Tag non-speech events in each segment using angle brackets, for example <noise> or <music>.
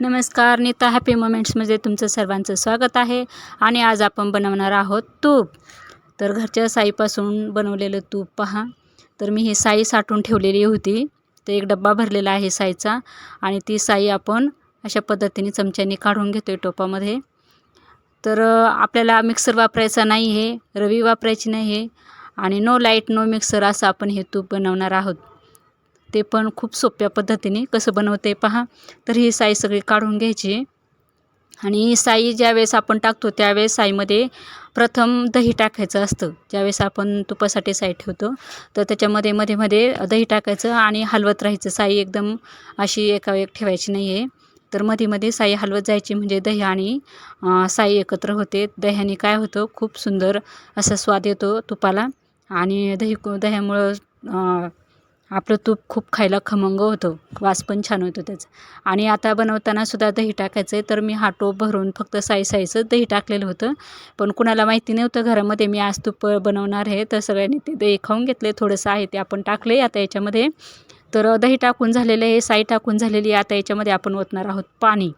नमस्कार नीता हॅपी मोमेंट्समध्ये तुमचं सर्वांचं स्वागत आहे. आणि आज आपण बनवणार आहोत तूप. तर घरच्या साईपासून बनवलेलं तूप पहा. तर मी ही साई साठवून ठेवलेली होती. तर एक डब्बा भरलेला आहे साईचा. आणि ती साई आपण अशा पद्धतीने चमच्याने काढून घेतो आहे टोपामध्ये. तर आपल्याला मिक्सर वापरायचा नाही आहे रवी वापरायची नाही आहे आणि नो लाइट नो मिक्सर असं आपण हे तूप बनवणार आहोत. ते पण खूप सोप्या पद्धतीने कसं बनवते पहा. तर ही साई सगळी काढून घ्यायची. आणि साई ज्यावेळेस आपण टाकतो त्यावेळेस साईमध्ये प्रथम दही टाकायचं असतं. ज्यावेळेस आपण तुपासाठी साई ठेवतो तर त्याच्यामध्ये मध्ये मध्ये दही टाकायचं आणि हलवत राहायचं. साई एकदम अशी एका एक ठेवायची नाही आहे तर मध्ये मध्ये साई हलवत जायची म्हणजे दही आणि साई एकत्र होते. दह्याने काय होतं? खूप सुंदर असा स्वाद येतो तुपाला. आणि दही दह्यामुळं आपलं तूप खूप खायला खमंग होतं. वास पण छान होतो त्याचा. आणि आता बनवताना सुद्धा दही टाकायचं आहे तर मी हा टोप भरून फक्त साई साईचं दही टाकलेलं होतं. पण कुणाला माहिती नव्हतं घरामध्ये मी आज तूप बनवणार आहे तर सगळ्यांनी ते दही खाऊन घेतले. थोडंसं आहे ते आपण टाकले आता याच्यामध्ये. तर दही टाकून झालेलं आहे साई टाकून झालेली आता याच्यामध्ये आपण ओतणार आहोत पाणी.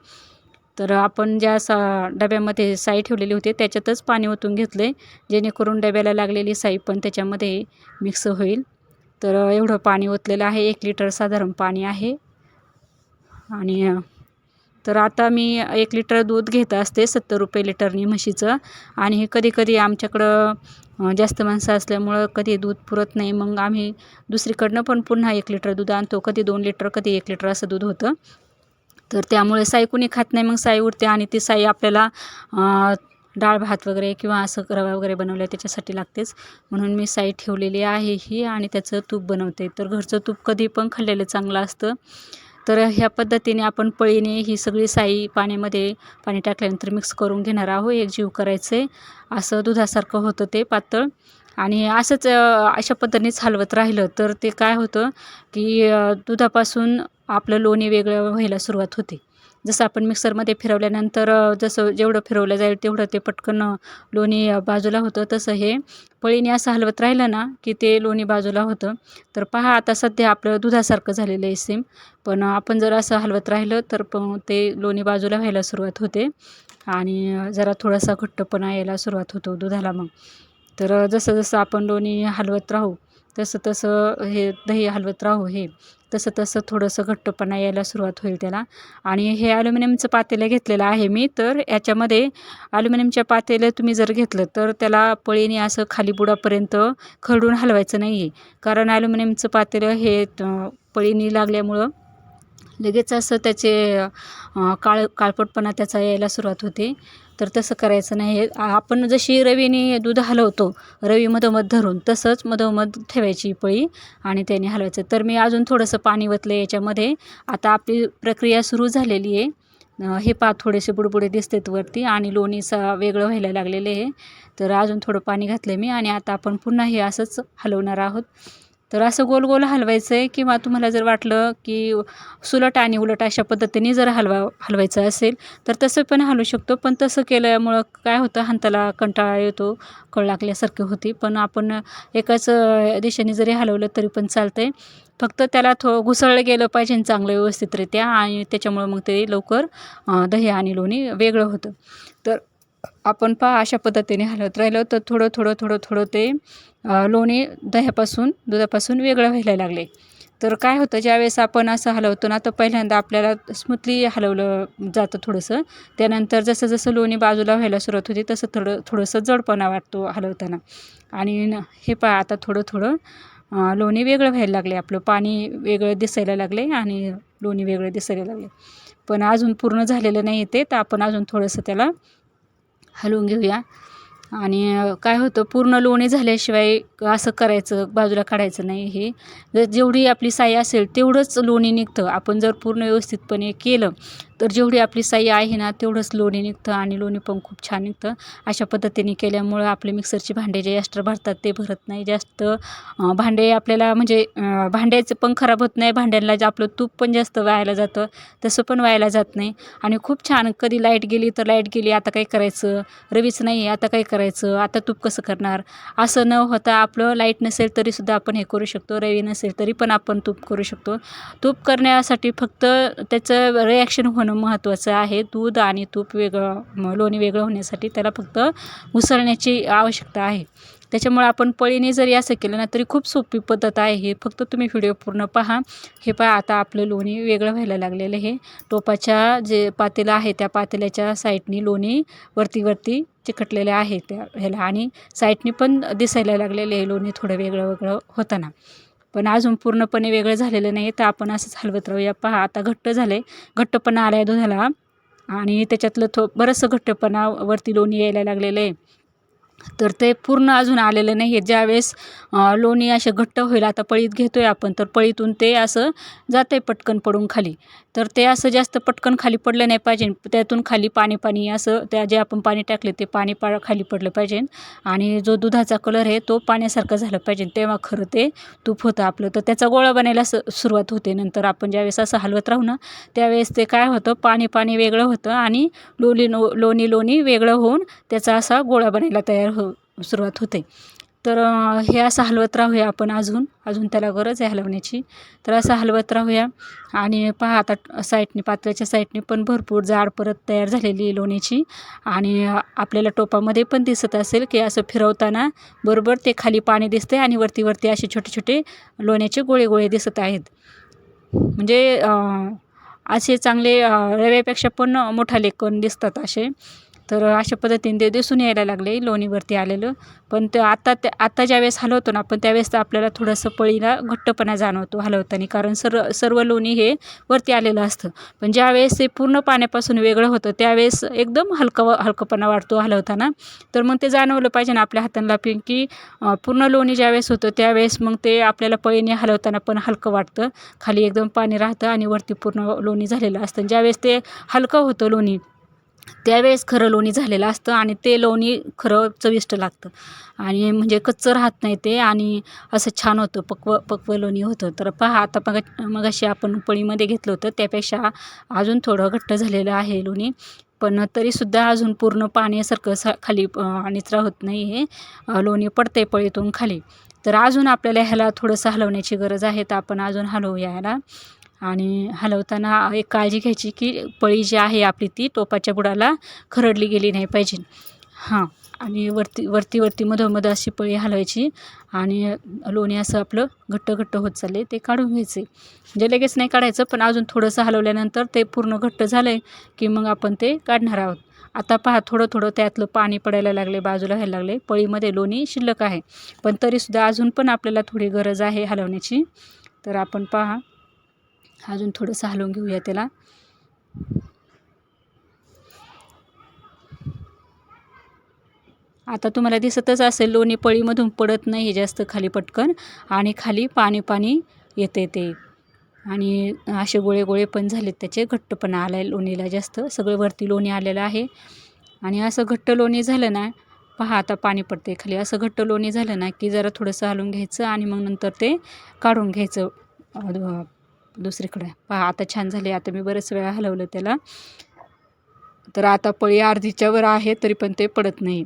तर आपण ज्या सा डब्यामध्ये साई ठेवलेली होती त्याच्यातच पाणी ओतून घेतलं आहे जेणेकरून डब्याला लागलेली साई पण त्याच्यामध्ये मिक्स होईल. तर एवढं पाणी ओतलेलं आहे. एक लिटर साधारण पाणी आहे. आणि तर आता मी एक लिटर दूध घेत असते सत्तर रुपये लिटरनी म्हशीचं. आणि कधी कधी आमच्याकडं जास्त माणसं असल्यामुळं कधी दूध पुरत नाही. मग आम्ही दुसरीकडनं पण पुन्हा एक लिटर दूध आणतो. कधी दोन लिटर कधी एक लिटर असं दूध होतं. तर त्यामुळे साई कुणी खात नाही मग साई उरते आणि ती साई आपल्याला डाळ भात वगैरे किंवा असं रवा वगैरे बनवलं त्याच्यासाठी लागतेच. म्हणून मी साई ठेवलेली आहे ही आणि त्याचं तूप बनवते. तर घरचं तूप कधी पण खाल्लेलं चांगलं असतं. तर ह्या पद्धतीने आपण पळीने ही सगळी साई पाण्यामध्ये पाणी टाकल्यानंतर मिक्स करून घेणार आहोत. एक जीव करायचं. आहे असं दुधासारखं होतं ते पातळ. आणि असंच अशा पद्धतीनेच हलवत राहिलं तर ते काय होतं की दुधापासून आपलं लोणी वेगळं व्हायला सुरुवात होते. जसं आपण मिक्सरमध्ये फिरवल्यानंतर जसं जेवढं फिरवलं जाईल तेवढं ते पटकन लोणी बाजूला होतं. तसं हे पळीने असं हलवत राहिलं ना की ते लोणी बाजूला होतं. तर पहा आता सध्या आपलं दुधासारखं झालेलं आहे सेम पण आपण जर असं हलवत राहिलं तर पण ते लोणी बाजूला व्हायला सुरुवात होते. आणि जरा थोडासा घट्टपणा यायला सुरुवात होतो दुधाला मग. तर जसं जसं आपण लोणी हलवत राहू तसं तसं हे दही हलवत राहू हे. तसं तसं थोडंसं घट्टपणा यायला सुरुवात होईल त्याला. आणि हे ॲल्युमिनियमचं पातेलं घेतलेलं आहे मी तर याच्यामध्ये ॲल्युमिनियमच्या पातेलं तुम्ही जर घेतलं तर त्याला पळीने असं खाली बुडापर्यंत खरडून हलवायचं नाही आहे कारण ॲल्युमिनियमचं पातेलं हे पळीने लागल्यामुळं लगेच असं त्याचे काळ काळपटपणा त्याचा यायला सुरुवात होते. तर तसं करायचं नाही. आपण जशी रवीने दूध हलवतो रवी मधोमध धरून तसंच मधोमध ठेवायची पळी आणि त्याने हलवायचं. तर मी अजून थोडंसं पाणी वतलं याच्यामध्ये. आता आपली प्रक्रिया सुरू झालेली आहे. हे पा थोडेसे बुडबुडे दिसतात वरती आणि लोणीचा वेगळं व्हायला लागलेले आहे. तर अजून थोडं पाणी घातलं मी आणि आता आपण पुन्हा हे असंच हलवणार आहोत. तर असं गोल गोल हलवायचं आहे किंवा तुम्हाला जर वाटलं की सुलट आणि उलट अशा पद्धतीने जर हलवा हलवायचं असेल तर तसं पण हलवू शकतो. पण तसं केल्यामुळं काय होतं हाताला कंटाळा येतो कळ लागल्यासारखी होती. पण आपण एकाच दिशेने जरी हलवलं तरी पण चालतं आहे फक्त त्याला थो घुसळलं गेलं पाहिजे चांगलं व्यवस्थितरित्या आणि त्याच्यामुळं मग ते लवकर दही आणि लोणी वेगळं होतं. तर आपण पहा अशा पद्धतीने हलवत राहिलं. तर थोडं थोडं थोडं थोडं ते लोणी दह्यापासून दुधापासून वेगळं व्हायला लागले. तर काय होतं ज्यावेळेस आपण असं हलवतो ना तर पहिल्यांदा आपल्याला स्मूथली हलवलं जातं थोडंसं. त्यानंतर जसं जसं लोणी बाजूला व्हायला सुरुवात होते तसं थोडं थोडंसं जडपणा वाटतो हलवताना. आणि हे पहा आता थोडं थोडं लोणी वेगळं व्हायला लागले. आपलं पाणी वेगळं दिसायला लागले आणि लोणी वेगळं दिसायला लागले. पण अजून पूर्ण झालेलं नाही ते तर आपण अजून थोडंसं त्याला हलवून घेऊया. आणि काय होतं पूर्ण लोणी झाल्याशिवाय असं करायचं बाजूला काढायचं नाही. हे जर जेवढी आपली साई असेल तेवढंच लोणी निघतं. आपण जर पूर्ण व्यवस्थितपणे केलं तर जेवढी आपली साई आहे ना तेवढंच लोणी निघतं आणि लोणी पण खूप छान निघतं. अशा पद्धतीने केल्यामुळं आपले मिक्सरची भांडे जे एक्स्ट्रा भरतात ते भरत नाही. जास्त भांडे आपल्याला म्हणजे भांड्याचं पण खराब होत नाही. भांड्यांना जे आपलं तूप पण जास्त व्हायला जातं तसं पण व्हायला जात नाही. आणि खूप छान कधी लाइट गेली तर लाइट गेली आता काय करायचं? रवीच नाही आता काय करायचं? आता तूप कसं करणार? असं न होता आपलं लाइट नसेल तरीसुद्धा आपण हे करू शकतो. रवी नसेल तरी पण आपण तूप करू शकतो. तूप करण्यासाठी फक्त त्याचं रिॲक्शन होणं होणं महत्त्वाचं आहे. दूध आणि तूप वेगळं लोणी वेगळं होण्यासाठी त्याला फक्त उसळण्याची आवश्यकता आहे. त्याच्यामुळे आपण पळीने जरी असं केलं ना तरी खूप सोपी पद्धत आहे हे. फक्त तुम्ही व्हिडिओ पूर्ण पहा. हे पहा आता आपलं लोणी वेगळं व्हायला लागलेलं आहे. टोपाच्या जे पातेलं आहे त्या पातेल्याच्या साईडनी लोणी वरती वरती चिकटलेले आहे त्या ह्याला आणि साईडनी पण दिसायला लागलेले आहे लोणी थोडं वेगळं वेगळं होताना. पण अजून पूर्णपणे वेगळं झालेलं नाही तर आपण असंच हलवत राहूया. पहा आता घट्ट झालं आहे घट्टपणा आला आहे दुधाला. आणि त्याच्यातलं थो बरंचसं घट्टपणा वरती लोणी यायला लागलेलं आहे. तर ते पूर्ण अजून आलेलं नाही आहे ज्यावेळेस लोणी असे घट्ट होईल आता पळीत घेतो आहे आपण तर पळीतून ते असं जातं आहे पटकन पडून खाली. तर ते असं जास्त पटकन खाली पडलं नाही पाहिजे. त्यातून खाली पाणी पाणी असं त्या जे आपण पाणी टाकले ते पाणी पा खाली पडलं पाहिजे. आणि जो दुधाचा कलर आहे तो पाण्यासारखा झाला पाहिजे. तेव्हा खरं ते तूप होतं आपलं. तर त्याचा गोळा बनायला स सुरुवात होते. नंतर आपण ज्यावेळेस असं हलवत राहू ना त्यावेळेस ते काय होतं? पाणी पाणी वेगळं होतं आणि लोणी लोणी लोणी वेगळं होऊन त्याचा असा गोळा बनायला तयार हो सुरुवात होते. तर हे असं हलवत राहूया आपण अजून. अजून त्याला गरज आहे हलवण्याची. तर असं हलवत राहूया. आणि पहा आता साईडने पातळ्याच्या साईडने पण भरपूर जाड परत तयार झालेली आहे आणि आपल्याला टोपामध्ये पण दिसत असेल की असं फिरवताना बरोबर ते खाली पाणी दिसते आणि वरती वरती असे छोटे छोटे लोण्याचे गोळे गोळे दिसत आहेत. म्हणजे असे चांगले रव्यापेक्षा पण मोठा लेखन दिसतात असे. तर अशा पद्धतीने ते दिसून यायला लागले लोणीवरती आलेलं. पण ते आता ते आता ज्यावेळेस हलवतो ना आपण त्यावेळेस तर आपल्याला थोडंसं पळीला घट्टपणा जाणवतो हलवताना. कारण सर्व सर्व लोणी हे वरती आलेलं असतं. पण ज्यावेळेस ते पूर्ण पाण्यापासून वेगळं होतं त्यावेळेस एकदम हलकं हलकंपणा वाढतो हलवताना. तर मग ते जाणवलं पाहिजे ना आपल्या हातांना पिं की पूर्ण लोणी ज्यावेळेस होतं त्यावेळेस मग ते आपल्याला पळीने हलवताना पण हलकं वाटतं. खाली एकदम पाणी राहतं आणि वरती पूर्ण लोणी झालेलं असतं. ज्यावेळेस ते हलकं होतं लोणी त्यावेळेस खरं लोणी झालेलं असतं आणि ते लोणी खरं चविष्ट लागतं. आणि म्हणजे कच्चं राहत नाही ते आणि असं छान होतं पक्व पक्व लोणी होतं. तर पहा आता मग मगाशी आपण पळीमध्ये घेतलं होतं त्यापेक्षा अजून थोडं घट्ट झालेलं आहे लोणी. पण तरीसुद्धा अजून पूर्ण पाण्यासारखं सा खाली निचरा होत नाही हे लोणी पडते पळीतून खाली. तर अजून आपल्याला ह्याला थोडंसं हलवण्याची गरज आहे तर आपण अजून हलवूया ह्याला आणि हलवताना एक काळजी घ्यायची की पळी जी आहे आपली ती टोपाच्या बुडाला खरडली गेली नाही पाहिजे. हां आणि वरती वरती वरती मधोमध अशी पळी हलवायची आणि लोणी असं आपलं घट्ट घट्ट होत चालले ते काढून घ्यायचे. म्हणजे लगेच नाही काढायचं पण अजून थोडंसं हलवल्यानंतर ते पूर्ण घट्ट झालं आहे की मग आपण ते काढणार आहोत. आता पहा थोडं थोडं त्यातलं पाणी पडायला लागले बाजूला व्हायला लागले. पळीमध्ये लोणी शिल्लक आहे. पण तरीसुद्धा अजून पण आपल्याला थोडी गरज आहे हलवण्याची. तर आपण पहा अजून थोडंसं हलवून घेऊया त्याला. आता तुम्हाला दिसतच असेल लोणी पळीमधून पडत नाही हे जास्त खाली पटकन आणि खाली पाणी पाणी येते ते. आणि असे गोळे गोळे पण झालेत त्याचे घट्टपणा आला आहे लोणीला जास्त. सगळं वरती लोणी आलेलं आहे. आणि असं घट्ट लोणी झालं ना पहा आता पाणी पडते खाली. असं घट्ट लोणी झालं ना की जरा थोडंसं हलवून घ्यायचं आणि मग नंतर ते काढून घ्यायचं. दुसरीकडे. पहा आता छान झाले. आता मी बरेच वेळा हलवलं त्याला. तर आता पळी अर्धीच्या वर आहे तरी पण ते पडत नाही.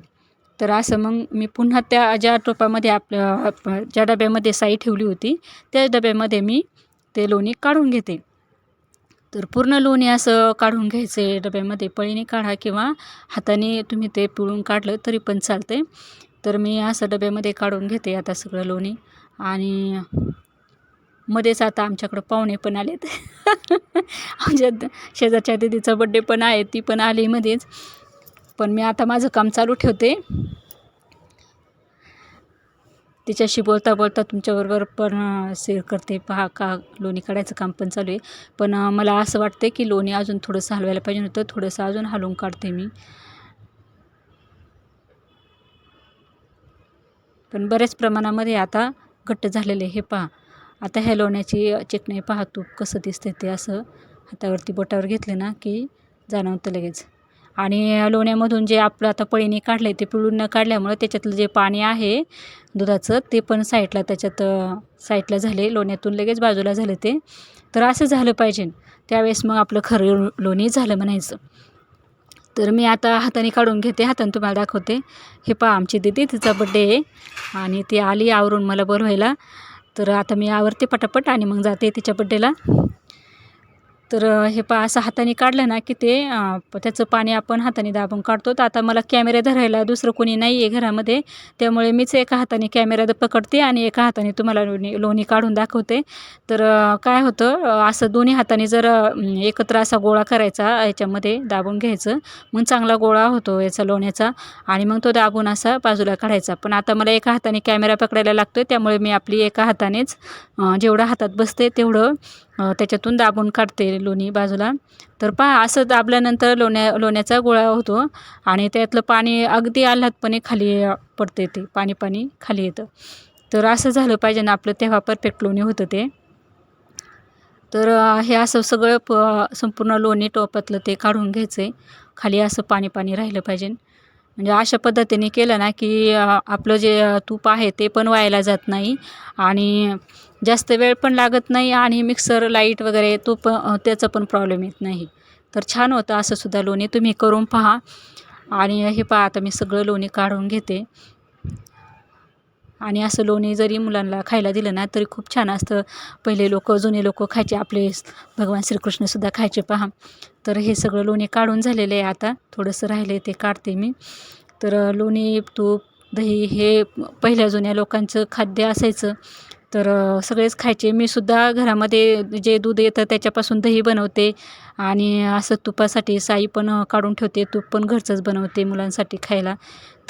तर असं मग मी पुन्हा त्या ज्या टोपामध्ये आपल्या आप- ज्या डब्यामध्ये साई ठेवली होती त्या डब्यामध्ये मी ते लोणी काढून घेते. तर पूर्ण लोणी असं काढून घ्यायचे डब्यामध्ये. पळीने काढा किंवा हाताने तुम्ही ते पिळून काढलं तरी पण चालते तर मी असं डब्यामध्ये काढून घेते आता सगळं लोणी. आणि मध्येच आता आमच्याकडं पाहुणे पण आलेत. <laughs> आमच्या शेजारच्या दिदीचा बड्डे पण आहे ती पण आली मध्येच. पण मी आता माझं काम चालू ठेवते. तिच्याशी बोलता बोलता तुमच्याबरोबर पण शेअर करते. पहा का लोणी काढायचं काम पण चालू आहे. पण मला असं वाटतं की लोणी अजून थोडंसं हलवायला पाहिजे होतं. थोडंसं अजून हलवून काढते मी. पण बऱ्याच प्रमाणामध्ये आता घट्ट झालेले हे पहा. आता ह्या लोण्याची चिकणी पहा तूप कसं दिसते ते असं. हातावरती बोटावर घेतले ना की जाणवतं लगेच. आणि लोण्यामधून जे आपलं आता पळीने काढलं आहे ते पिळून न काढल्यामुळं त्याच्यातलं जे पाणी आहे दुधाचं ते पण साईडला त्याच्यात साईटला साईडला झाले लोण्यातून लगेच बाजूला झालं ते. तर असं झालं पाहिजे. त्यावेळेस मग आपलं खरं लोणी झालं म्हणायचं. तर मी आता हाताने काढून घेते. हाताने तुम्हाला दाखवते. हे पहा आमची दिदी तिचा बड्डे आहे. आणि ती आली आवरून मला बोलवायला. तर आता मी आवरते पटापट आणि मग जाते तिच्या बड्डेला तर हे पा असं हाताने काढलं ना की ते त्याचं पाणी आपण हाताने दाबून काढतो. तर आता मला कॅमेरा धरायला दुसरं कोणी नाही आहे घरामध्ये. त्यामुळे मीच एका हाताने कॅमेरा पकडते आणि एका हाताने तुम्हाला लोणी लोणी काढून दाखवते. तर काय होतं असं दोन्ही हाताने जर एकत्र असा गोळा करायचा याच्यामध्ये दाबून घ्यायचं मग चांगला गोळा होतो याचा लोण्याचा आणि मग तो दाबून असा बाजूला काढायचा. पण आता मला एका हाताने कॅमेरा पकडायला लागतो त्यामुळे मी आपली एका हातानेच जेवढं हातात बसते तेवढं त्याच्यातून दाबून काढते लोणी बाजूला. तर पहा असं दाबल्यानंतर लोण्या लोण्याचा गोळा होतो आणि त्यातलं पाणी अगदी आल्हादपणे खाली पडते ते पाणी पाणी खाली येतं. तर असं झालं पाहिजे ना आपलं तेव्हा परफेक्ट लोणी होतं ते. तर हे असं सगळं प संपूर्ण लोणी टोपातलं ते काढून घ्यायचं आहे खाली असं पाणी पाणी राहिलं पाहिजे. म्हणजे अशा पद्धतीने केलं ना की आपलं जे तूप आहे ते पण वायाला जात नाही. आणि जास्त वेळ पण लागत नाही आणि मिक्सर लाइट वगैरे तो प त्याचा पण प्रॉब्लेम येत नाही. तर छान होतं असं सुद्धा लोणी तुम्ही करून पहा. आणि हे पहा आता मी सगळं लोणी काढून घेते. आणि असं लोणी जरी मुलांना खायला दिलं ना तरी खूप छान असतं. पहिले लोक जुने लोक खायचे आपले. भगवान श्रीकृष्णसुद्धा खायचे पहा. तर हे सगळं लोणी काढून झालेलं आहे आता. थोडंसं राहिलं आहे ते काढते मी. तर लोणी तूप दही हे पहिल्या जुन्या लोकांचं खाद्य असायचं. तर सगळेच खायचे. मी सुद्धा घरामध्ये जे दूध येतं त्याच्यापासून दही बनवते. आणि असं तुपासाठी साई पण काढून ठेवते. तूप पण घरचंच बनवते मुलांसाठी खायला.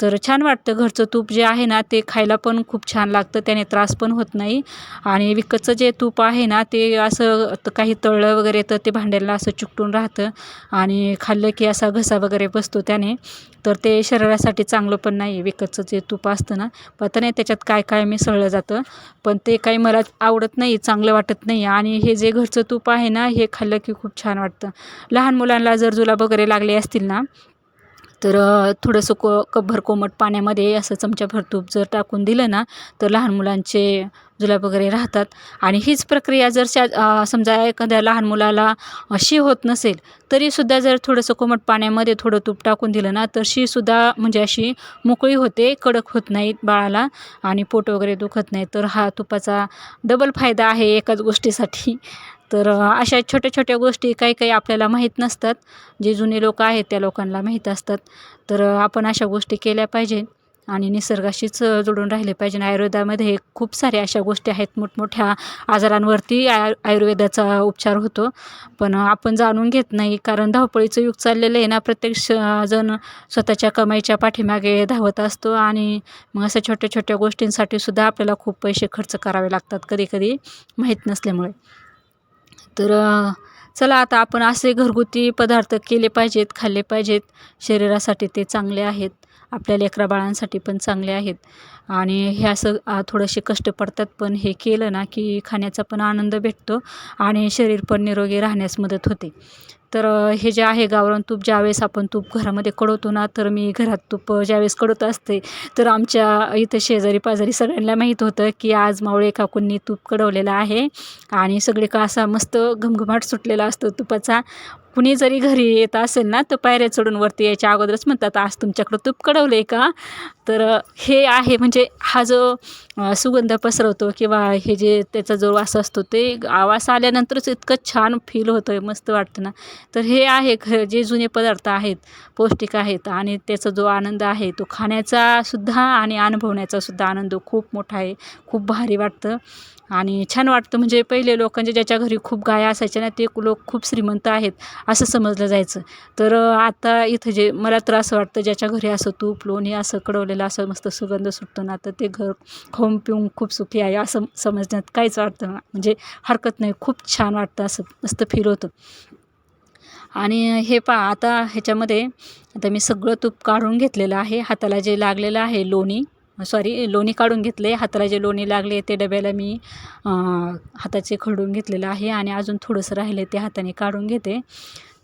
तर छान वाटतं घरचं तूप जे आहे ना ते खायला पण खूप छान लागतं. त्याने त्रास पण होत नाही. आणि विकतचं जे तूप आहे ना ते असं काही तळलं वगैरे तर ते भांड्याला असं चिकटून राहतं. आणि खाल्लं की असा घसा वगैरे बसतो त्याने. तर ते शरीरासाठी चांगलं पण नाही विकतचं जे तूप असतं ना. पता नाही त्याच्यात काय काय मिसळलं जातं. पण ते काही मला आवडत नाही चांगलं वाटत नाही. आणि हे जे घरचं तूप आहे ना हे खाल्लं की खूप छान वाटतं. लहान मुलांना जर जुलाब वगैरे लागले असतील ना तर थोडंसं को कपभर कोमट पाण्यामध्ये असं चमच्याभर तूप जर टाकून दिलं ना तर लहान मुलांचे जुलाब वगैरे राहतात. आणि हीच प्रक्रिया जर शा समजा एखाद्या लहान मुलाला शी होत नसेल तरीसुद्धा जर थोडंसं कोमट पाण्यामध्ये थोडं तूप टाकून दिलं ना तर शीसुद्धा म्हणजे अशी मोकळी होते कडक होत नाहीत बाळाला आणि पोट वगैरे दुखत नाही. तर हा तुपाचा डबल फायदा आहे एकाच गोष्टीसाठी. तर अशा छोट्या छोट्या गोष्टी काही काही आपल्याला माहीत नसतात. जे जुने लोक आहेत त्या लोकांना माहीत असतात. तर आपण अशा गोष्टी केल्या पाहिजे आणि निसर्गाशीच अ, जोडून राहिले पाहिजे. आयुर्वेदामध्ये खूप साऱ्या अशा गोष्टी आहेत. मोठमोठ्या आजारांवरती आय आयुर्वेदाचा उपचार होतो. पण आपण जाणून घेत नाही कारण धावपळीचं युग चाललेलं आहे ना. प्रत्येक जण स्वतःच्या कमाईच्या पाठीमागे धावत असतो आणि मग अशा छोट्या छोट्या गोष्टींसाठी सुद्धा आपल्याला खूप पैसे खर्च करावे लागतात कधी कधी माहीत नसल्यामुळे. तर चला आता आपण असे घरगुती पदार्थ केले पाहिजेत खाल्ले पाहिजेत. शरीरासाठी ते चांगले आहेत. आपल्या लेकरा बाळांसाठी पण चांगले आहेत. आणि हे असं थोडंसे थोडेसे कष्ट पडतात पण हे केलं ना की खाण्याचा पण आनंद भेटतो आणि शरीर पण निरोगी राहण्यास मदत होते. तर हे जे आहे गावरान तूप ज्यावेळेस आपण तूप घरामध्ये कडवतो ना तर मी घरात तूप ज्यावेळेस कडवत असते तर आमच्या इथं शेजारी पाजारी सगळ्यांना माहीत होतं की आज मावळे काकूंनी तूप कडवलेलं आहे आणि सगळे का असा मस्त घमघमाट सुटलेला असतो तुपाचा. कुणी जरी घरी येत असेल ना तर पायऱ्या चढून वरती यायच्या अगोदरच म्हणतात आज तुमच्याकडं तूप कडवलं आहे का? तर हे आहे म्हणजे हा जो सुगंध पसरवतो किंवा हे जे त्याचा जो वास असतो ते आवास आल्यानंतरच इतकं छान फील होतं आहे मस्त वाटतं ना. तर हे आहे ख जे जुने पदार्थ आहेत पौष्टिक आहेत आणि त्याचा जो आनंद आहे तो खाण्याचा सुद्धा आणि अनुभवण्याचा सुद्धा आनंद खूप मोठा आहे खूप भारी वाटतं. आणि छान वाटतं म्हणजे पहिले लोकांचे ज्याच्या घरी खूप गाया असायच्या ना ते लोक खूप श्रीमंत आहेत असं समजलं जायचं. तर आता इथं जे मला तर असं वाटतं ज्याच्या घरी असं तूप लोणी असं कडवलेलं असं मस्त सुगंध सुटतो ना तर ते घर खाऊन पिऊन खूप सुखी आहे असं समजण्यात काहीच वाटतं म्हणजे हरकत नाही खूप छान वाटतं असं मस्त फील होतं. आणि हे पा आता ह्याच्यामध्ये आता मी सगळं तूप काढून घेतलेलं आहे हाताला जे लागलेलं आहे लोणी सॉरी लोणी काढून घेतले. हाताला जे लोणी लागले ते डब्याला मी हाताचे खडून घेतलेलं आहे आणि अजून थोडंसं राहिले ते हाताने काढून घेते.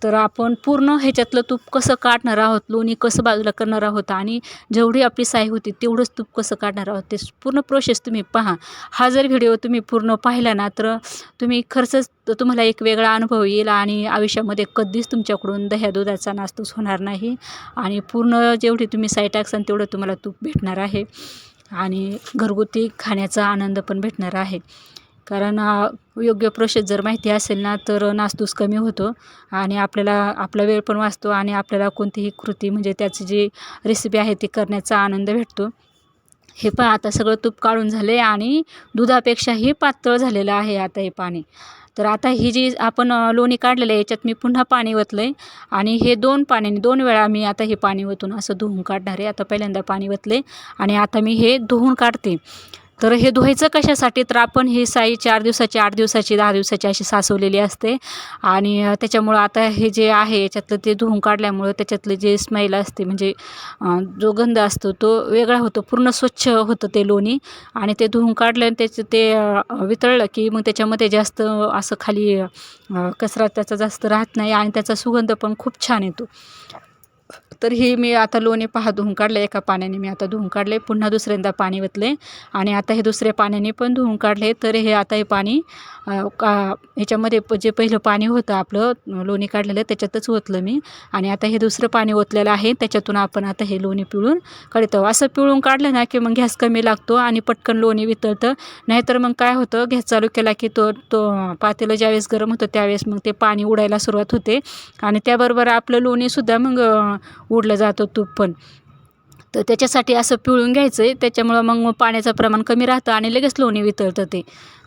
तर आपण पूर्ण ह्याच्यातलं तूप कसं काढणार आहोत? लोणी कसं बाजूला करणार आहोत? आणि जेवढी आपली साई होती तेवढंच तूप कसं काढणार आहोत? ते पूर्ण प्रोसेस तुम्ही पहा. हा जर व्हिडिओ तुम्ही पूर्ण पाहिला ना तर तुम्ही खर्चच तुम्हाला एक वेगळा अनुभव येईल आणि आयुष्यामध्ये कधीच तुमच्याकडून दह्या दुधाचा नास्तूस होणार नाही आणि पूर्ण जेवढी तुम्ही साई टाकसान तेवढं तुम्हाला तूप भेटणार आहे. आणि घरगुती खाण्याचा आनंद पण भेटणार आहे. कारण योग्य प्रोसेस जर माहिती असेल ना तर नासधूस कमी होतो आणि आपल्याला आपला वेळ पण वाचतो आणि आपल्याला कोणतीही कृती म्हणजे त्याची जी रेसिपी आहे ती करण्याचा आनंद भेटतो. हे पण आता सगळं तूप काढून झाले आणि दुधापेक्षाही पातळ झालेलं आहे आता हे पाणी. तर आता ही जी आपण लोणी काढलेलं आहे याच्यात मी पुन्हा पाणी ओतलं आहे आणि हे दोन पाण्याने दोन वेळा मी आता हे पाणी ओतून असं धुवून काढणार आहे. आता पहिल्यांदा पाणी ओतले आणि आता मी हे धुवून काढते. तर हे धुवायचं कशासाठी? तर आपण ही साई चार दिवसाची आठ दिवसाची दहा दिवसाची अशी साचवलेली असते. आणि त्याच्यामुळं आता हे जे आहे याच्यातलं ते धुवून काढल्यामुळं त्याच्यातलं जे स्मेल असते म्हणजे जो गंध असतो तो वेगळा होतो. पूर्ण स्वच्छ होतं ते लोणी. आणि ते धुवून काढलं त्याचं ते वितळलं की मग त्याच्यामध्ये जास्त असं खाली कचरा त्याचा जास्त राहत नाही आणि त्याचा सुगंध पण खूप छान येतो. तर ही मी आता लोणी पहा धुवून काढलं एका पाण्याने. मी आता धुवून काढले पुन्हा दुसऱ्यांदा पाणी ओतले आणि आता हे दुसऱ्या पाण्याने पण धुवून काढले तर हे आता हे पाणी का ह्याच्यामध्ये प- जे पहिलं पाणी होतं आपलं लोणी काढलेलं त्याच्यातच ओतलं मी. आणि आता हे दुसरं पाणी ओतलेलं आहे त्याच्यातून आपण आता हे लोणी पिळून काढतो. असं पिळून काढलं ना की मग गॅस कमी लागतो आणि पटकन लोणी वितळतं. नाहीतर मग काय होतं गॅस चालू केला की तो तो पातेलं ज्यावेळेस गरम होतं त्यावेळेस मग ते पाणी उडायला सुरुवात होते. आणि त्याबरोबर आपलं लोणीसुद्धा मग उडलं जातं तूप पण. तर त्याच्यासाठी असं पिळून घ्यायचं आहे त्याच्यामुळं मग पाण्याचं प्रमाण कमी राहतं आणि लगेच लोणी वितळतं ते.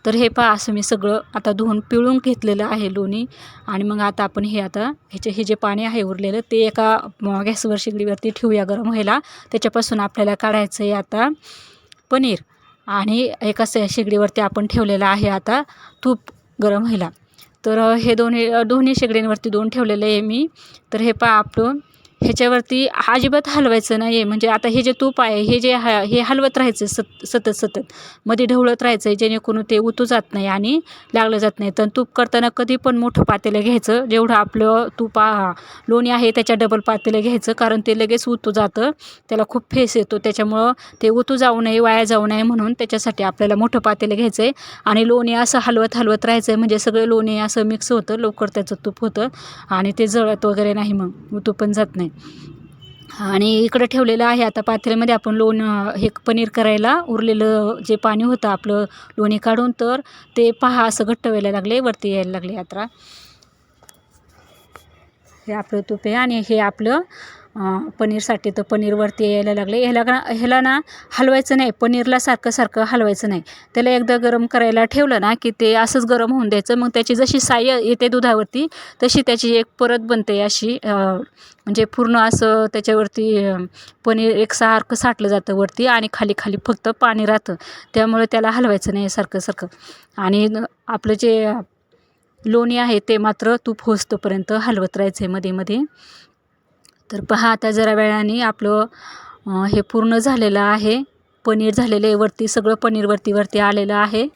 तर हे पहा असं मी सगळं आता धुवून पिळून घेतलेलं आहे लोणी. आणि मग आता आपण हे आता ह्याचे हे जे पाणी आहे उरलेलं ते एका गॅसवर शिगडीवरती ठेवूया गरम व्हायला. त्याच्यापासून आपल्याला काढायचं आहे आता पनीर. आणि एका स- आपण ठेवलेलं आहे आता तूप गरम व्हायला. तर हे दोन्ही दोन्ही शेगड्यांवरती दोन ठेवलेलं आहे मी. तर हे पहा आपलं ह्याच्यावरती अजिबात हलवायचं नाही आहे म्हणजे आता हे जे तूप आहे हे जे ह हे हलवत राहायचं सत सतत सतत. मध्ये ढवळत राहायचं आहे जेणेकरून ते उतू जात नाही आणि लागलं जात नाही. तर तूप करताना कधी पण मोठं पातेलं घ्यायचं. जेवढं आपलं तूप लोणी आहे त्याच्या डबल पातेलं घ्यायचं. कारण ते लगेच उतू जातं. त्याला खूप फेस येतो. त्याच्यामुळं ते उतू जाऊ नये वाया जाऊ नये म्हणून त्याच्यासाठी आपल्याला मोठं पातेलं घ्यायचं आहे आणि लोणी असं हलवत हलवत राहायचं. आहे म्हणजे सगळं लोणी असं मिक्स होतं. लवकर त्याचं तूप होतं. आणि ते जळत वगैरे नाही मग. उतू पण जात नाही. आणि इकडं ठेवलेलं आहे. आता पातेल्यामध्ये आपण लोण हे पनीर करायला उरलेलं जे पाणी होतं आपलं लोणी काढून तर ते पहा असं घट्ट व्हायला लागले वरती यायला लागले यात्रा. हे आपलं तूप आहे आणि हे आपलं पनीरसाठी तर पनीरवरती यायला लागले. ह्याला का ह्याला ना हलवायचं नाही. पनीरला सारखं सारखं हलवायचं नाही. त्याला एकदा गरम करायला ठेवलं ना की ते असंच गरम होऊन द्यायचं. मग त्याची जशी साय येते दुधावरती तशी त्याची एक परत बनते अशी म्हणजे पूर्ण असं त्याच्यावरती पनीर एक सारखं साठलं जातं वरती आणि खाली खाली फक्त पाणी राहतं. त्यामुळे त्याला हलवायचं नाही सारखं सारखं. आणि आपलं जे लोणी आहे ते मात्र तूप होस्तोपर्यंत हलवत राहायचं आहे मध्ये मध्ये. तर पहा आता जरा वेळाने आपलं हे पूर्ण झालेलं आहे. पनीर झालेलं आहे वरती सगळं पनीर वरती वरती आलेलं आहे.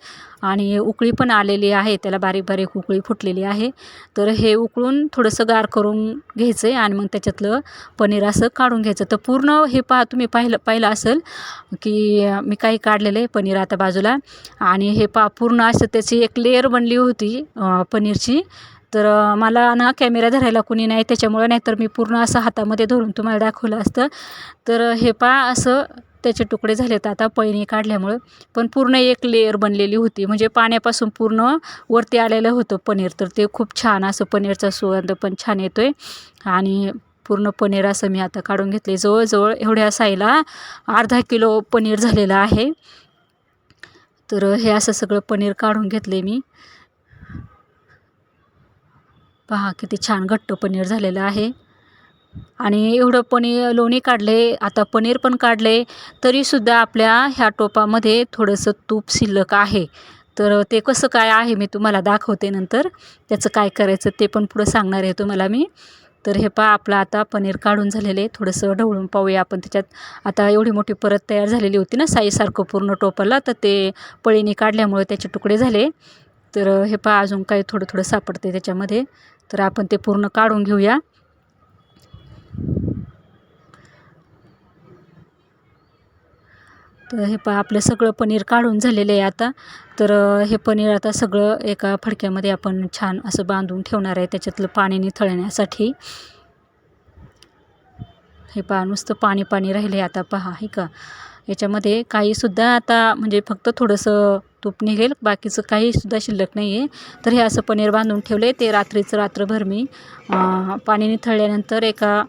आणि उकळी पण आलेली आहे त्याला बारीक बारीक उकळी फुटलेली आहे. तर हे उकळून थोडंसं गार करून घ्यायचं आहे आणि मग त्याच्यातलं पनीर असं काढून घ्यायचं. तर पूर्ण हे पहा तुम्ही पाहिलं पाहिलं असेल की मी काही काढलेलं आहे पनीर आता बाजूला. आणि हे पा पूर्ण असं त्याची एक लेअर बनली होती पनीरची. तर मला ना कॅमेरा धरायला कुणी नाही त्याच्यामुळे नाहीतर मी पूर्ण असं हातामध्ये धरून तुम्हाला दाखवलं असतं. तर हे पहा असं त्याचे तुकडे झाले तर आता पैणी काढल्यामुळं. पण पूर्ण एक लेअर बनलेली होती. म्हणजे पाण्यापासून पूर्ण वरती आलेलं होतं पनीर. तर ते खूप छान असं पनीरचा सुगंध पण छान येतो आहे आणि पूर्ण पनीर असं मी आता काढून घेतले जवळजवळ एवढ्या साईला अर्धा किलो पनीर झालेलं आहे. तर हे असं सगळं पनीर काढून घेतले मी. पहा किती छान घट्ट पनीर झालेलं आहे. आणि एवढं पनीर लोणी काढले आता पनीर पण काढले तरीसुद्धा आपल्या ह्या टोपामध्ये थोडंसं तूप शिल्लक आहे. तर ते कसं काय आहे मी तुम्हाला दाखवते नंतर. त्याचं काय करायचं ते पण पुढं सांगणार आहे तुम्हाला मी. तर हे पहा आपलं आता पनीर काढून झालेले थोडंसं ढवळून पाहूया आपण त्याच्यात. आता एवढी मोठी परत तयार झालेली होती ना साईसारखं पूर्ण टोपाला तर ते पळीने काढल्यामुळे त्याचे तुकडे झाले. तर हे पहा अजून काही थोडं थोडं सापडते त्याच्यामध्ये. तर आपण ते पूर्ण काढून घेऊया. तर हे पहा आपलं सगळं पनीर काढून झालेलं आहे आता. तर हे पनीर आता सगळं एका फडक्यामध्ये आपण छान असं बांधून ठेवणार आहे त्याच्यातलं पाणी निथळण्यासाठी. हे पहा नुसतं पाणी पाणी राहिले आता पहा हे का? याच्यामध्ये काहीसुद्धा आता म्हणजे फक्त थोडंसं तूप निघेल बाकीचं काहीसुद्धा शिल्लक नाही आहे तर हे असं पनीर बांधून ठेवले ते रात्रीचं रात्रभर मी पाणी निथळल्यानंतर एका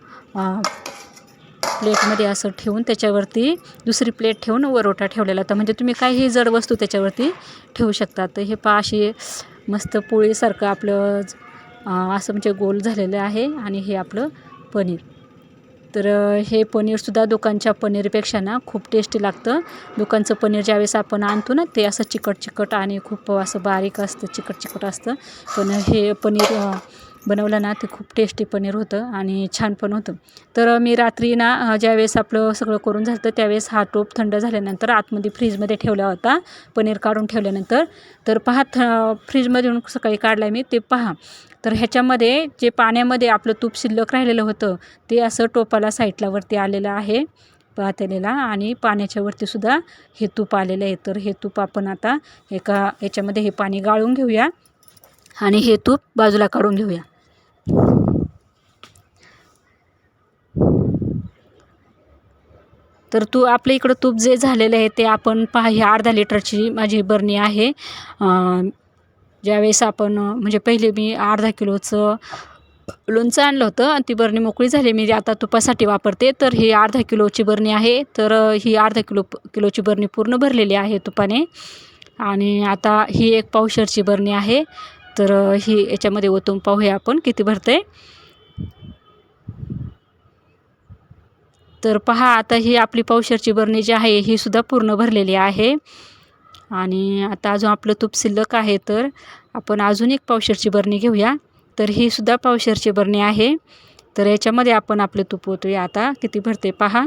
प्लेटमध्ये असं ठेवून त्याच्यावरती दुसरी प्लेट ठेवून वरोटा ठेवलेला. होता म्हणजे तुम्ही काहीही जड वस्तू त्याच्यावरती ठेवू शकता. तर हे पा अशी मस्त पोळीसारखं आपलं असं म्हणजे गोल झालेलं आहे आणि हे आपलं पनीर. तर हे पनीरसुद्धा दुकानच्या पनीरपेक्षा ना खूप टेस्टी लागतं. दुकानचं पनीर ज्यावेळेस आपण आणतो ना ते असं चिकट चिकट आणि खूप असं बारीक असतं चिकट चिकट असतं. पण हे पनीर बनवलं ना ते खूप टेस्टी पनीर होतं आणि छान पण होतं. तर मी रात्री ना ज्यावेळेस आपलं सगळं करून झालं त्यावेळेस हा टोप थंड झाल्यानंतर आतमध्ये फ्रीजमध्ये ठेवला होता पनीर काढून ठेवल्यानंतर. तर पहा थ फ्रीजमधून सकाळी काढला मी ते पहा. तर ह्याच्यामध्ये जे पाण्यामध्ये आपलं तूप शिल्लक राहिलेलं होतं ते असं टोपाला साईडला वरती आलेलं आहे पातेलेला आणि पाण्याच्या वरतीसुद्धा हे तूप आलेलं आहे. तर हे तूप आपण आता एका याच्यामध्ये हे पाणी गाळून घेऊया. आणि हे तूप बाजूला काढून घेऊया. तर तू आपल्या इकडं तूप जे झालेलं आहे ते आपण पहा. ही अर्धा लिटरची माझी बरणी आहे. ज्यावेळेस आपण म्हणजे पहिले मी अर्धा किलोचं लोणचं आणलं होतं आणि ती बरणी मोकळी झाली. मी आता तुपासाठी वापरते. तर ही अर्धा किलोची बरणी आहे. तर ही अर्धा किलो किलोची बरणी पूर्ण भरलेली आहे तुपाने. आणि आता ही एक पावशरची बरणी आहे. तर ही याच्यामध्ये ओतून पाहूया आपण किती भरते. तर पहा आता ही आपली पावशरची बरणी जी आहे ही सुद्धा पूर्ण भरलेली आहे. आणि आता अजून आपलं तूप शिल्लक आहे तर आपण अजून एक पावशरची बरणी घेऊया. तर ही सुद्धा पावशरची बरणी आहे. तर याच्यामध्ये आपण आपलं तूप ओतूया. आता किती भरते पहा.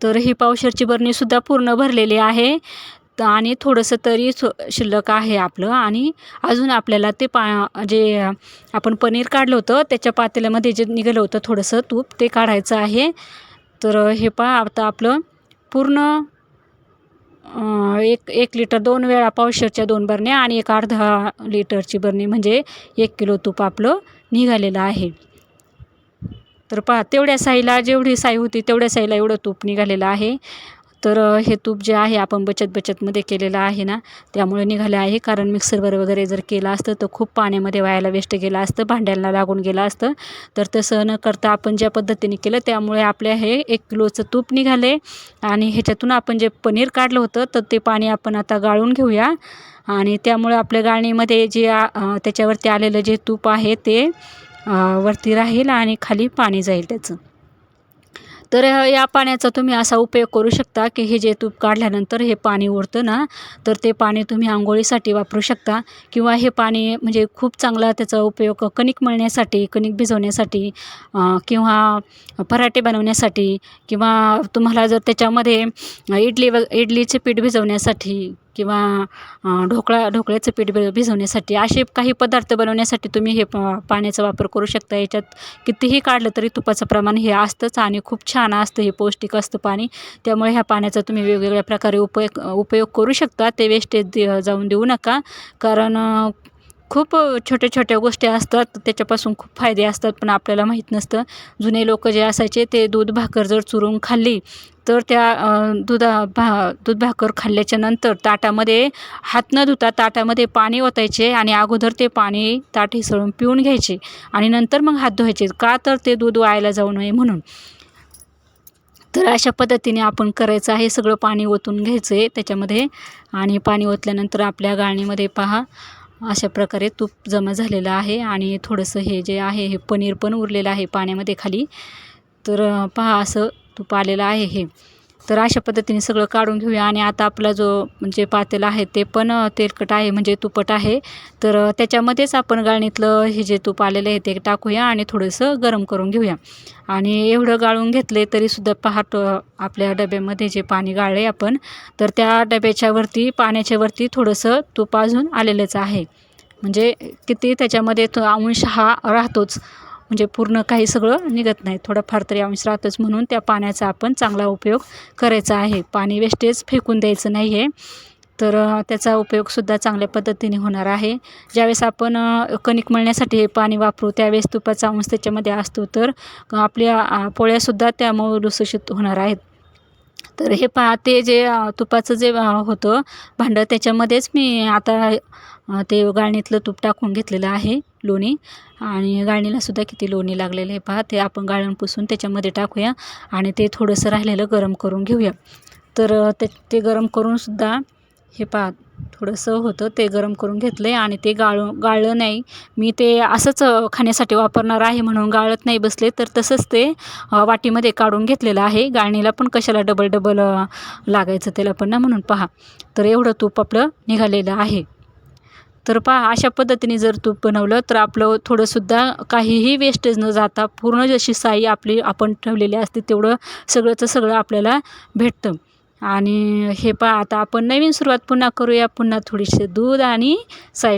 तर ही पावशरची बरणीसुद्धा पूर्ण भरलेली आहे. तर आणि थोडंसं तरी सो शिल्लक आहे आपलं. आणि अजून आपल्याला ते पा जे आपण पनीर काढलं होतं त्याच्या पातेल्यामध्ये जे निघालं होतं थोडंसं तूप ते काढायचं आहे. तर हे पहा आता आपलं पूर्ण एक एक लिटर दोन वेळा पावशरच्या दोन बरण्या आणि एक अर्धा लिटरची बरणी म्हणजे एक किलो तूप आपलं निघालेलं आहे. तर पहा तेवढ्या साईला जेवढी साई होती तेवढ्या साईला एवढं तूप निघालेलं आहे. तर हे तूप जे आहे आपण बचत बचतमध्ये केलेलं आहे ना त्यामुळे निघालं आहे. कारण मिक्सरवर वगैरे जर केलं असतं तर खूप पाण्यामध्ये व्हायला वेस्ट गेलं असतं भांड्यांना लागून गेलं असतं. तर तसं न करता आपण ज्या पद्धतीने केलं त्यामुळे आपल्या हे एक किलोचं तूप निघाले. आणि ह्याच्यातून आपण जे पनीर काढलं होतं तर ते पाणी आपण आता गाळून घेऊया. आणि त्यामुळे आपल्या गाळणीमध्ये जे त्याच्यावरती आलेलं जे तूप आहे ते वरती राहील आणि खाली पाणी जाईल त्याचं. तर या पाण्याचा तुम्ही असा उपयोग करू शकता की हे जे तूप काढल्यानंतर हे पाणी उरतं ना तर ते पाणी तुम्ही आंघोळीसाठी वापरू शकता किंवा हे पाणी म्हणजे खूप चांगला त्याचा उपयोग कणिक मळण्यासाठी कणिक भिजवण्यासाठी किंवा पराठे बनवण्यासाठी किंवा तुम्हाला जर त्याच्यामध्ये इडली व इडलीचे पीठ भिजवण्यासाठी किंवा ढोकळा ढोकळ्याचं पीठ भि भिजवण्यासाठी असे काही पदार्थ बनवण्यासाठी तुम्ही हे प पाण्याचा वापर करू शकता. याच्यात कितीही काढलं तरी तुपाचं प्रमाण हे असतंच आणि खूप छान असतं हे पौष्टिक असतं पाणी. त्यामुळे ह्या पाण्याचा तुम्ही वेगवेगळ्या प्रकारे उपयोग उपयोग करू शकता. ते वेस्टेज दे जाऊन देऊ नका. कारण खूप छोट्या छोट्या गोष्टी असतात त्याच्यापासून खूप फायदे असतात पण आपल्याला माहीत नसतं. जुने लोक जे असायचे ते दूध भाकर जर चुरून खाल्ली तर त्या दुधा भा दूध भाकर खाल्ल्याच्या नंतर ताटामध्ये हात न धुता ताटामध्ये पाणी ओतायचे आणि अगोदर ते पाणी ताट हिसळून पिऊन घ्यायचे आणि नंतर मग हात धुवायचे. का तर ते दूध वायाला जाऊ नये म्हणून. तर अशा पद्धतीने आपण करायचं आहे. सगळं पाणी ओतून घ्यायचं आहे त्याच्यामध्ये आणि पाणी ओतल्यानंतर आपल्या गाळणीमध्ये पहा. अशा प्रकारे तूप जमा झालेलं आहे आणि थोडंसं हे जे आहे हे पनीर पण उरलेलं आहे पाण्यामध्ये खाली. तर पहा असं तूप आलेलं आहे हे. तर अशा पद्धतीने सगळं काढून घेऊया. आणि आता आपला जो म्हणजे पातेल आहे ते पण तेलकट आहे म्हणजे तुपट आहे. तर त्याच्यामध्येच आपण गाळणीतलं हे जे तूप आलेलं आहे ते टाकूया आणि थोडंसं गरम करून घेऊया. आणि एवढं गाळून घेतले तरीसुद्धा पहाट आपल्या डब्यामध्ये जे पाणी गाळले आपण तर त्या डब्याच्या वरती पाण्याच्या वरती थोडंसं तूप अजून आलेलंच आहे. म्हणजे किती त्याच्यामध्ये तो अंश हा राहतोच. म्हणजे पूर्ण काही सगळं निघत नाही. थोडाफार तरी अंश राहतोच म्हणून त्या पाण्याचा आपण चांगला उपयोग करायचा आहे. पाणी वेस्टेज फेकून द्यायचं नाही आहे तर त्याचा उपयोगसुद्धा चांगल्या पद्धतीने होणार आहे. ज्यावेळेस आपण कणिक मळण्यासाठी हे पाणी वापरू त्यावेळेस तुपाचा अंश त्याच्यामध्ये असतो. तर आपल्या पोळ्यासुद्धा त्यामुळे लुसलुशीत होणार आहेत. तर हे पहा ते जे तुपाचं जे होतं भांडं त्याच्यामध्येच मी आता ते गाळणीतलं तूप टाकून घेतलेलं आहे लोणी. आणि गाळणीलासुद्धा किती लोणी लागलेलं आहे पहा ते आपण गाळण पुसून त्याच्यामध्ये टाकूया आणि ते थोडंसं राहिलेलं गरम करून घेऊया. तर ते ते गरम करूनसुद्धा हे पहा थोडंसं होतं ते गरम करून घेतलं आहे आणि ते गाळून गाळलं नाही. मी ते असंच खाण्यासाठी वापरणार आहे म्हणून गाळत नाही बसले तर तसंच ते वाटीमध्ये काढून घेतलेलं आहे. गाळणीला पण कशाला डबल डबल लागायचं त्याला पण ना म्हणून पहा. तर एवढं तूप आपलं निघालेलं आहे. तर पहा अशा पद्धतीने जर तूप बनवलं तर आपलं थोडंसुद्धा काहीही वेस्टेज न जाता पूर्ण जशी साई आपली आपण ठेवलेली असते तेवढं सगळंचं सगळं आपल्याला भेटतं. आणि हे पहा आता आपण नवीन सुरुवात पुन्हा करूया. पुन्हा थोडीशी दूध आणि साईड